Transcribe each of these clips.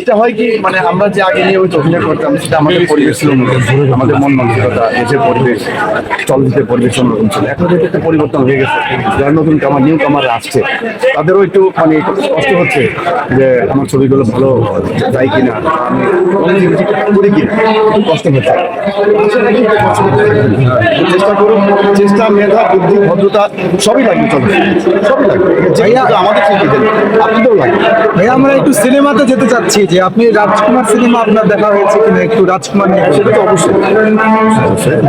এটা হয় কি মানে আমরা যে আগে নিয়মিত অভিনয় করতাম সেটা আমাদের পরিবেশ ছিল আমাদের মন মানসিকতা দেশের পরিবেশ চলচ্চিত্রের পরিবেশ অন্যরকম ছিল। এখন যেহেতু একটা পরিবর্তন হয়ে গেছে যারা নতুন কামার নিউ কামার আসছে তাদেরও একটু মানে কষ্ট হচ্ছে যে আমার ছবিগুলো ভালো যায় কিনা আমি করি কিনা কষ্ট হচ্ছে। চেষ্টা করুন চেষ্টা মেধা বুদ্ধি ভদ্রতা সবই লাগবে চলচ্চিত্রে সবই লাগবে। ভাইয়া আমাদের শিল্পীদের আপনাদেরও লাগবে। ভাই আমরা একটু সিনেমাতে যেতে চাচ্ছি। যে আপনি রাজকুমার সিনেমা আপনার দেখা হয়েছে কিনা একটু রাজকুমার নিয়ে? সেটা তো অবশ্যই।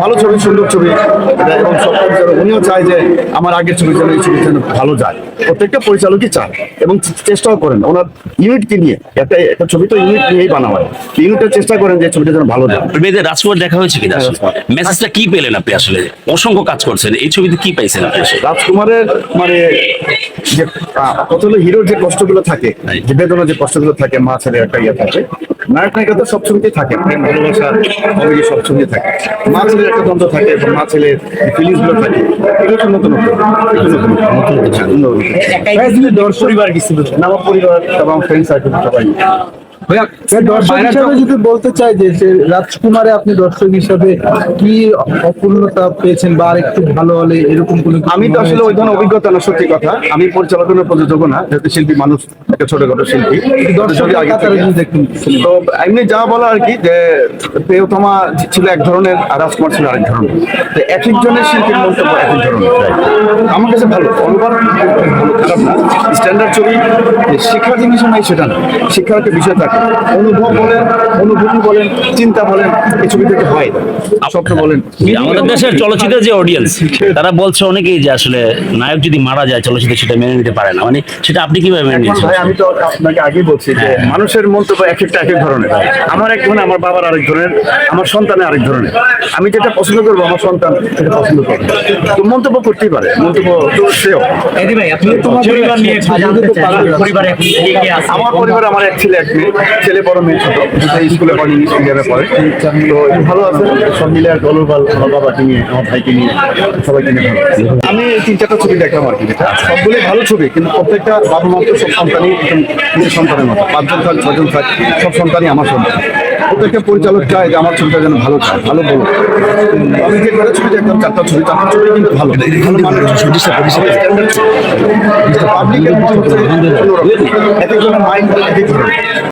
ভালো ছবি, সুন্দর ছবি। এবং সব উনিও চায় যে আমার আগের ছবি যেন এই ছবি যেন ভালো যায়। প্রত্যেকটা পরিচালকই চায়। এবং চেষ্টাও করেন। ওনার ইউনিটকে নিয়ে একটা একটা ছবি তো ইউনিট নিয়েই বানা হয়। ইউনিটের চেষ্টা করেন যে ছবিটা যেন ভালো যায় মেয়েদের রাজকুমার দেখা হয়েছে কিনা? আসলে মেসেজটা কি পেলেন আপনি আসলে? অসংখ্য কাজ করছেন। এই ছবিতে কি পাইছেন আপনি রাজকুমারের মানে যে কত হলো হিরোর যে কষ্টগুলো থাকে যে বেদনা যে কষ্টগুলো থাকে মা ছেলের একটা ইয়ে থাকে নায়ক নায়িকা তো সব ছবিতেই থাকে প্রেম ভালোবাসা কমেডি সব ছবিতে থাকে। মা ছেলের একটা দ্বন্দ্ব থাকে মা ছেলের ফিলিংসগুলো থাকে। এগুলো তো নতুন নতুন একটু নতুন পরিবার গেছিল না, আমার পরিবার এবং ফ্রেন্ড সার্কেল সবাই। দর্শক হিসাবে যদি বলতে চাই যে রাজকুমারে আপনি দর্শক হিসাবে কি অপূর্ণতা পেয়েছেন বা আর একটু ভালো হলে এরকম কোনো আমি তো আসলে ওই ধরনের অভিজ্ঞতা না সত্যি কথা। আমি পরিচালকের প্রযোজক না যেহেতু শিল্পী মানুষ একটা ছোটখাটো শিল্পী। আগে সিনেমা। তো এমনি যা বলা আর কি যে প্রিয়তমা ছিল এক ধরনের আর রাজকুমার ছিল আরেক ধরনের। তো এক একজনের শিল্পীর মন্তব্য এক এক ধরনের আমার কাছে ভালো। অনুবাদ খারাপ না। স্ট্যান্ডার্ড ছবি যে শিক্ষার জিনিস নাই সেটা না। শিক্ষার একটা বিষয় থাকে। অনুভব বলেন অনুভূতি বলেন চিন্তা বলেন এই ছবি থেকে হয় স্বপ্ন বলেন আমাদের দেশের চলচ্চিত্রের যে অডিয়েন্স তারা বলছে অনেকেই যে আসলে নায়ক যদি মারা যায় চলচ্চিত্র সেটা মেনে নিতে পারে না। মানে সেটা আপনি কীভাবে মেনে ভাই আমি তো আপনাকে আগেই বলছি যে মানুষের মন্তব্য এক একটা এক এক ধরনের। আমার এক ধরনের আমার বাবার আরেক ধরনের আমার সন্তানের আরেক ধরনের। আমি যেটা পছন্দ করব আমার সন্তান সেটা পছন্দ করবে। তো মন্তব্য করতেই পারে। আমার এক ছেলে এক ছেলে মেয়ে ছোট পড়ে পড়ে ভালো সব মিলে আর নিয়ে আমার ভাইকে নিয়ে আমি তিন চারটা ছবি দেখলাম আর কি সবগুলোই ভালো ছবি, কিন্তু প্রত্যেকটা বাবা মা তো সব সন্তানই সন্তানের মতো। পাঁচজন থাক ছজন থাক, সব সন্তানই আমার সন্তান। প্রত্যেকটা পরিচালক চায় যে আমার ছবিটা যেন ভালো চায় ভালো বলো। আমি যে কটা ছবি দেখলাম চারটা ছবি চারটা ছবি কিন্তু ভালো। পাবলিকের মত হচ্ছে অন্যরকম। এক একজনের মাইন্ড এক এক ধরনের